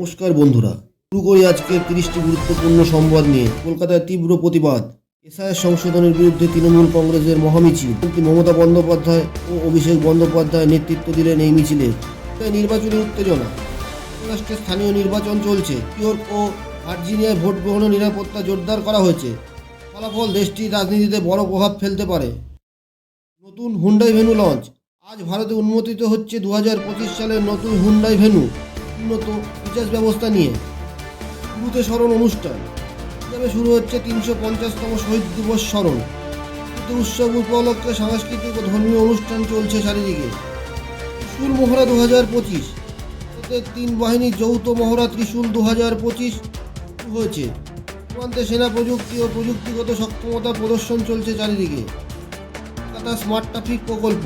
নমস্কার বন্ধুরা। শুরু করি আজকে তিরিশটি গুরুত্বপূর্ণ সংবাদ নিয়ে। কলকাতায় তীব্র প্রতিবাদ। এসআইএস সংশোধনের বিরুদ্ধে তৃণমূল কংগ্রেসের মহামিছিল। মমতা বন্দ্যোপাধ্যায় ও অভিষেক বন্দ্যোপাধ্যায় নেতৃত্ব দিলেন এই মিছিলে। নির্বাচনী উত্তেজনা। যুক্তরাষ্ট্রে স্থানীয় নির্বাচন চলছে। ইয়র্ক ও ভার্জিনিয়ায় ভোট গ্রহণের নিরাপত্তা জোরদার করা হয়েছে। ফলাফল দেশটির রাজনীতিতে বড় প্রভাব ফেলতে পারে। নতুন হুন্ডাই ভেনু লঞ্চ। আজ ভারতে উন্মোচিত হচ্ছে দু হাজার পঁচিশ সালের নতুন হুন্ডাই ভেনু। উন্নত ফিচার্স ব্যবস্থা নিয়ে শুরুতে স্মরণ অনুষ্ঠান হিসাবে শুরু হচ্ছে তিনশো পঞ্চাশতম শহীদ দিবস স্মরণ। উৎসব উপলক্ষে সাংস্কৃতিক ও ধর্মীয় অনুষ্ঠান চলছে চারিদিকে। ত্রিশূল মহড়া দু হাজার পঁচিশ তিন বাহিনীর যৌথ মহড়া ত্রিশূল দু হাজার পঁচিশ হয়েছে। সীমান্তে সেনা প্রযুক্তি ও প্রযুক্তিগত সক্ষমতা প্রদর্শন চলছে চারিদিকে। কলকাতা স্মার্ট ট্রাফিক প্রকল্প।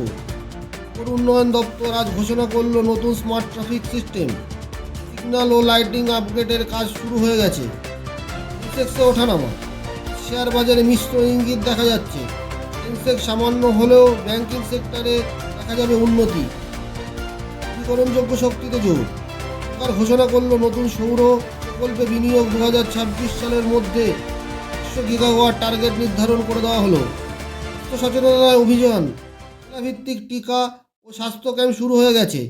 পৌর উন্নয়ন দপ্তর আজ ঘোষণা করল নতুন স্মার্ট ট্রাফিক সিস্টেম। সিগন্যাল ও লাইটিং আপগ্রেডের কাজ শুরু হয়ে গেছে। সেন্সেক্সে ওঠানামা শেয়ার বাজারে মিশ্র ইঙ্গিত দেখা যাচ্ছে। সেন্সেক্স সামান্য হলেও ব্যাংকিং সেক্টরে দেখা যাবে উন্নতি। নবীকরণযোগ্য শক্তিতে জোর সরকার ঘোষণা করল নতুন সৌর প্রকল্পে বিনিয়োগ দু হাজার ছাব্বিশ সালের মধ্যে একশো গিগাওয়াট টার্গেট নির্ধারণ করে দেওয়া হলো। স্বাস্থ্য সচেতনতা অভিযান। ভিত্তিক টিকা ও স্বাস্থ্য ক্যাম্প শুরু হয়ে গেছে।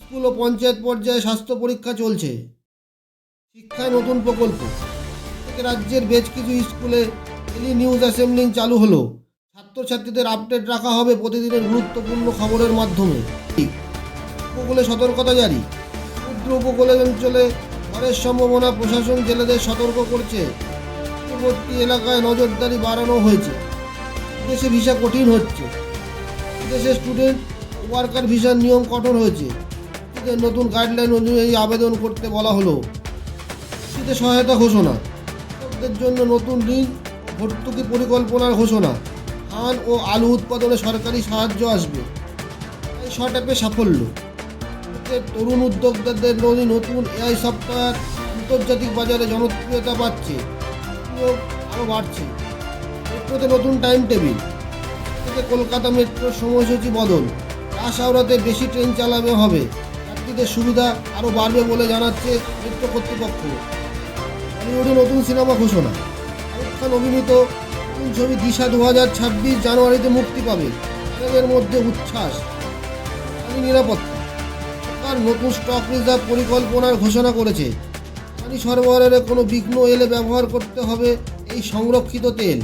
স্কুল ও পঞ্চায়েত পর্যায়ে স্বাস্থ্য পরীক্ষা চলছে। শিক্ষায় নতুন প্রকল্প। রাজ্যের বেশ কিছু স্কুলে টেলি নিউজ অ্যাসেম্বলিং চালু হলো। ছাত্রছাত্রীদের আপডেট রাখা হবে প্রতিদিনের গুরুত্বপূর্ণ খবরের মাধ্যমে। উপকূলে সতর্কতা জারি। ক্ষুদ্র উপকূলের অঞ্চলে ঝড়ের সম্ভাবনা প্রশাসন জেলেদের সতর্ক করছে। উপকূলবর্তী এলাকায় নজরদারি বাড়ানো হয়েছে। দেশে ভিসা কঠিন হচ্ছে। দেশে স্টুডেন্ট ওয়ার্কার ভিসার নিয়ম কঠোর হয়েছে। নতুন গাইডলাইন অনুযায়ী আবেদন করতে বলা হলো। কৃষিতে সহায়তা ঘোষণা। কৃষকদের জন্য নতুন ঋণ, ভর্তুকি পরিকল্পনার ঘোষণা। ধান ও আলু উৎপাদনে সরকারি সাহায্য আসবে। এই শর্ট অ্যাপে সাফল্য তরুণ উদ্যোক্তাদের নদী নতুন এআই সফটওয়্যার আন্তর্জাতিক বাজারে জনপ্রিয়তা পাচ্ছে আরও বাড়ছে। মেট্রোতে নতুন টাইম টেবিল থেকে কলকাতা মেট্রোর সময়সূচি বদল। রাস বেশি ট্রেন চালানো হবে। যাত্রীদের সুবিধা আরও বাড়বে বলে জানাচ্ছে মেট্রো কর্তৃপক্ষ। বলিউডে নতুন সিনেমা ঘোষণা। শাহরুখ খান অভিনীত নতুন ছবি দিশা দু হাজার ছাব্বিশ জানুয়ারিতে মুক্তি পাবে। এদের মধ্যে উচ্ছ্বাস। পানি নিরাপত্তা। সরকার নতুন স্টক রিজার্ভ পরিকল্পনার ঘোষণা করেছে। পানি সরবরাহের কোনো বিঘ্ন এলে ব্যবহার করতে হবে এই সংরক্ষিত তেল।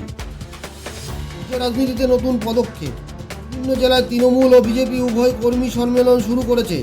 রাজনীতিতে নতুন পদক্ষেপ। বিভিন্ন জেলায় তৃণমূল ও বিজেপি উভয় কর্মী সম্মেলন শুরু করেছে।